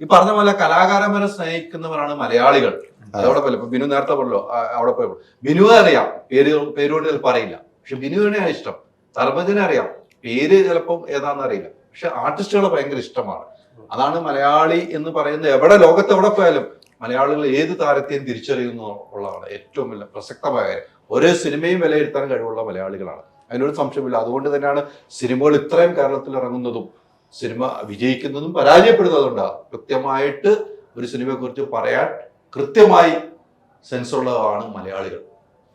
ഈ പറഞ്ഞ പോലെ കലാകാരന്മാരെ സ്നേഹിക്കുന്നവരാണ് മലയാളികൾ. അതവിടെ പോലെ ബിനു നേരത്തെ പറഞ്ഞല്ലോ അവിടെ പോയപ്പോൾ ബിനു അറിയാം. പേര് പേരോട് ചിലപ്പോൾ അറിയില്ല. പക്ഷെ ബിനുവിനെയാണ് ഇഷ്ടം. സർവജനെ അറിയാം. പേര് ചിലപ്പം ഏതാണെന്ന് അറിയില്ല. പക്ഷെ ആർട്ടിസ്റ്റുകളെ ഭയങ്കര ഇഷ്ടമാണ്. അതാണ് മലയാളി എന്ന് പറയുന്നത്. എവിടെ ലോകത്ത് എവിടെ പോയാലും മലയാളികൾ ഏത് താരത്തെയും തിരിച്ചറിയുന്നു ഉള്ളതാണ് ഏറ്റവും വലിയ പ്രസക്തമായ കാര്യം. ഓരോ സിനിമയും വിലയിരുത്താൻ കഴിവുള്ള മലയാളികളാണ്. അതിനൊരു സംശയമില്ല അതുകൊണ്ട് തന്നെയാണ് സിനിമകൾ ഇത്രയും കേരളത്തിൽ ഇറങ്ങുന്നതും സിനിമ വിജയിക്കുന്നതും പരാജയപ്പെടുന്നതുണ്ടാകും കൃത്യമായിട്ട് ഒരു സിനിമയെക്കുറിച്ച് പറയാൻ കൃത്യമായി സെൻസുള്ളതാണ് മലയാളികൾ.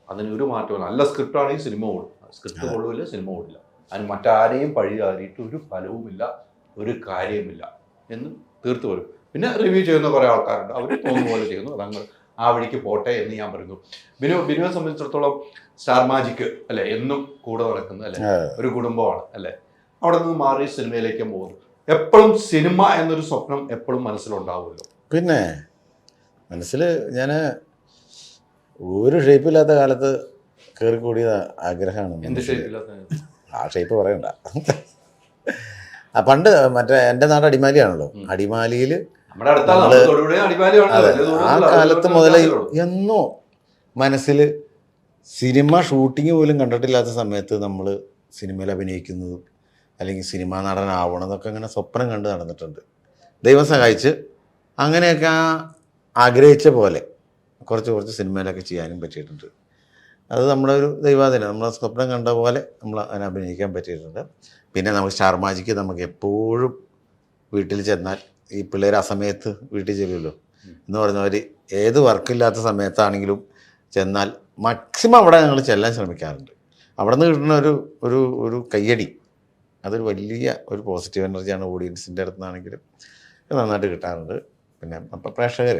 അതിന് ഒരു മാറ്റവും നല്ല സ്ക്രിപ്റ്റ് ആണെങ്കിൽ സിനിമ ഓടും. സ്ക്രിപ്റ്റ് കൊള്ളില്ല സിനിമ ഓടില്ല. അതിന് മറ്റാരെയും പഴി ചാരിയിട്ട് ഒരു ഫലവുമില്ല ഒരു കാര്യവുമില്ല എന്ന് തീർത്തു വരും പിന്നെ റിവ്യൂ ചെയ്യുന്ന കുറേ ആൾക്കാരുണ്ട്. അവർ തോന്നുന്ന പോലെ ചെയ്യുന്നു. അതങ്ങ് ആ വഴിക്ക് പോട്ടെ എന്ന് ഞാൻ പറയുന്നു. ബിനു ബിനുവിനെ സംബന്ധിച്ചിടത്തോളം സ്റ്റാർ മാജിക് അല്ലെ? എന്നും കൂടെ നടക്കുന്നത് അല്ലെ? ഒരു കുടുംബമാണ് അല്ലെ? അവിടെ നിന്ന് മാറി സിനിമയിലേക്ക് പോകും. എപ്പോഴും സിനിമ എന്നൊരു സ്വപ്നം എപ്പോഴും മനസ്സിലുണ്ടാവുമല്ലോ. പിന്നെ മനസ്സിൽ ഞാൻ ഒരു ഷേപ്പില്ലാത്ത കാലത്ത് കയറി കൂടിയ ആഗ്രഹമാണ്. എന്ത്. ഷേപ്പില്ലാത്ത ആ ഷേപ്പ് പറയണ്ട. ആ പണ്ട് മറ്റേ എന്റെ നാട് അടിമാലിയാണല്ലോ. അടിമാലിയിൽ ആ കാലത്ത് മുതൽ എന്നോ മനസ്സിൽ സിനിമ ഷൂട്ടിങ് പോലും കണ്ടിട്ടില്ലാത്ത സമയത്ത് നമ്മൾ സിനിമയിൽ അഭിനയിക്കുന്നതും അല്ലെങ്കിൽ സിനിമാ നടനാവണം എന്നൊക്കെ അങ്ങനെ സ്വപ്നം കണ്ട് നടന്നിട്ടുണ്ട്. ദൈവം സഹായിച്ച് അങ്ങനെയൊക്കെ ആഗ്രഹിച്ച പോലെ കുറച്ച് കുറച്ച് സിനിമയിലൊക്കെ ചെയ്യാനും പറ്റിയിട്ടുണ്ട്. അത് നമ്മുടെ ഒരു ദൈവാധീനം. നമ്മളെ സ്വപ്നം കണ്ട പോലെ നമ്മൾ അതിനെ അഭിനയിക്കാൻ പറ്റിയിട്ടുണ്ട്. പിന്നെ നമുക്ക് സ്റ്റാർ മാജിക്ക് നമുക്ക് എപ്പോഴും വീട്ടിൽ ചെന്നാൽ ഈ പിള്ളേർ ആ സമയത്ത് വീട്ടിൽ ചെല്ലുമല്ലോ. എന്ന് പറഞ്ഞവർ ഏത് വർക്കില്ലാത്ത സമയത്താണെങ്കിലും ചെന്നാൽ മാക്സിമം അവിടെ ഞങ്ങൾ ചെല്ലാൻ ശ്രമിക്കാറുണ്ട്. അവിടെ നിന്ന് കിട്ടുന്ന ഒരു ഒരു ഒരു കയ്യടി. അതൊരു വലിയ ഒരു പോസിറ്റീവ് എനർജിയാണ് ഓഡിയൻസിന്റെ അടുത്ത് നിന്നാണെങ്കിലും നന്നായിട്ട് കിട്ടാറുണ്ട്. പിന്നെ അപ്പം പ്രേക്ഷകർ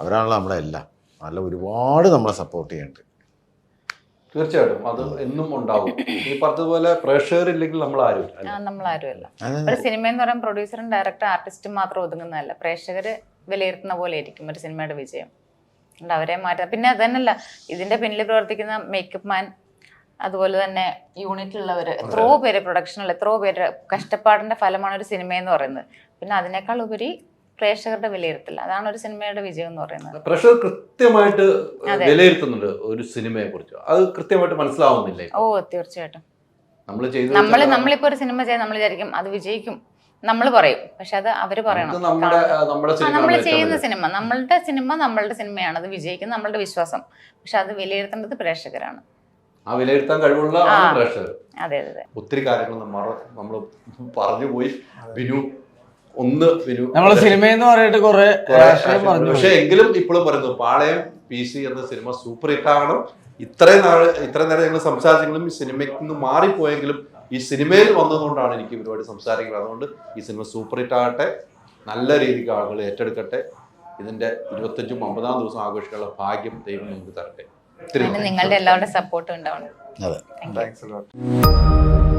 അവരാണല്ലോ നമ്മളെ എല്ലാം. നല്ല ഒരുപാട് നമ്മളെ സപ്പോർട്ട് ചെയ്യുന്നുണ്ട്. തീർച്ചയായിട്ടും. അത് എന്നും ഉണ്ടാവും. ഈ പറഞ്ഞതുപോലെ പ്രേക്ഷകർ ഇല്ലെങ്കിൽ നമ്മൾ ആരും നമ്മൾ നമ്മളാരുമല്ല അതെ ഒരു സിനിമ എന്ന് പറയുമ്പോൾ പ്രൊഡ്യൂസറും ഡയറക്ടർ ആർട്ടിസ്റ്റും മാത്രം ഒതുങ്ങുന്നതല്ല. പ്രേക്ഷകർ വിലയിരുത്തുന്ന പോലെ ആയിരിക്കും ഒരു സിനിമയുടെ വിജയം. അവരെ മാറ്റാം. പിന്നെ അത് തന്നെയല്ല ഇതിന്റെ പിന്നിൽ പ്രവർത്തിക്കുന്ന മേക്കപ്പ് മാൻ അതുപോലെ തന്നെ യൂണിറ്റുള്ളവർ എത്രയോ പേര് പ്രൊഡക്ഷനിൽ എത്രയോ പേര് കഷ്ടപ്പാടിന്റെ ഫലമാണ് ഒരു സിനിമ എന്ന് പറയുന്നത്. പിന്നെ അതിനേക്കാൾ ഉപരി പ്രേക്ഷകരുടെ വിലയിരുത്തൽ. അതാണ് ഒരു സിനിമയുടെ വിജയം എന്ന് പറയുന്നത്. പ്രേക്ഷകർ കൃത്യമായിട്ട്. വിലയിരുത്തുന്നുണ്ട് ഒരു സിനിമയെ കുറിച്ച് അത് കൃത്യമായിട്ട് മനസ്സിലാവുന്നില്ലേ? ഓ തീർച്ചയായിട്ടും. നമ്മൾ നമ്മൾ നമ്മളിപ്പോ ഒരു സിനിമ ചെയ്യാൻ നമ്മൾ വിചാരിക്കും അത് വിജയിക്കും. നമ്മൾ പറയും. പക്ഷെ അത് അവർ പറയണം. നമ്മൾ ചെയ്യുന്ന സിനിമ നമ്മളുടെ സിനിമ നമ്മളുടെ സിനിമയാണ് അത് വിജയിക്കുന്ന നമ്മളുടെ വിശ്വാസം. പക്ഷെ അത് വിലയിരുത്തേണ്ടത് പ്രേക്ഷകരാണ്. ആ വിലയിരുത്താൻ കഴിവുള്ള പ്രേക്ഷകർ. ഒത്തിരി കാര്യങ്ങൾ നമ്മൾ നമ്മൾ പറഞ്ഞു പോയി. ബിനു ഒന്ന് ബിനു നമ്മൾ സിനിമയെന്ന് പറഞ്ഞിട്ട് കുറെ പക്ഷെ എങ്കിലും ഇപ്പോഴും പറയുന്നു പാളയം പി സി എന്ന സിനിമ സൂപ്പർ ഹിറ്റ് ആകണം ഇത്രയും നാൾ ഇത്രയും നേരം ഞങ്ങൾ സംസാരിച്ചെങ്കിലും ഈ സിനിമയ്ക്ക് നിന്ന് മാറിപ്പോയെങ്കിലും ഈ സിനിമയിൽ വന്നതുകൊണ്ടാണ് എനിക്ക് ഒരുപാട് സംസാരിക്കുന്നത്. അതുകൊണ്ട് ഈ സിനിമ സൂപ്പർ ഹിറ്റ് ആകട്ടെ നല്ല രീതിക്ക് ആളുകൾ ഏറ്റെടുക്കട്ടെ. ഇതിന്റെ ഇരുപത്തഞ്ചും അമ്പതാം ദിവസം ആഘോഷിക്കാനുള്ള ഭാഗ്യം ദൈവം നമുക്ക് തരട്ടെ. നിങ്ങളുടെ എല്ലാവരുടെ സപ്പോർട്ട് ഉണ്ടാവണം. അതെ. താങ്ക്സ്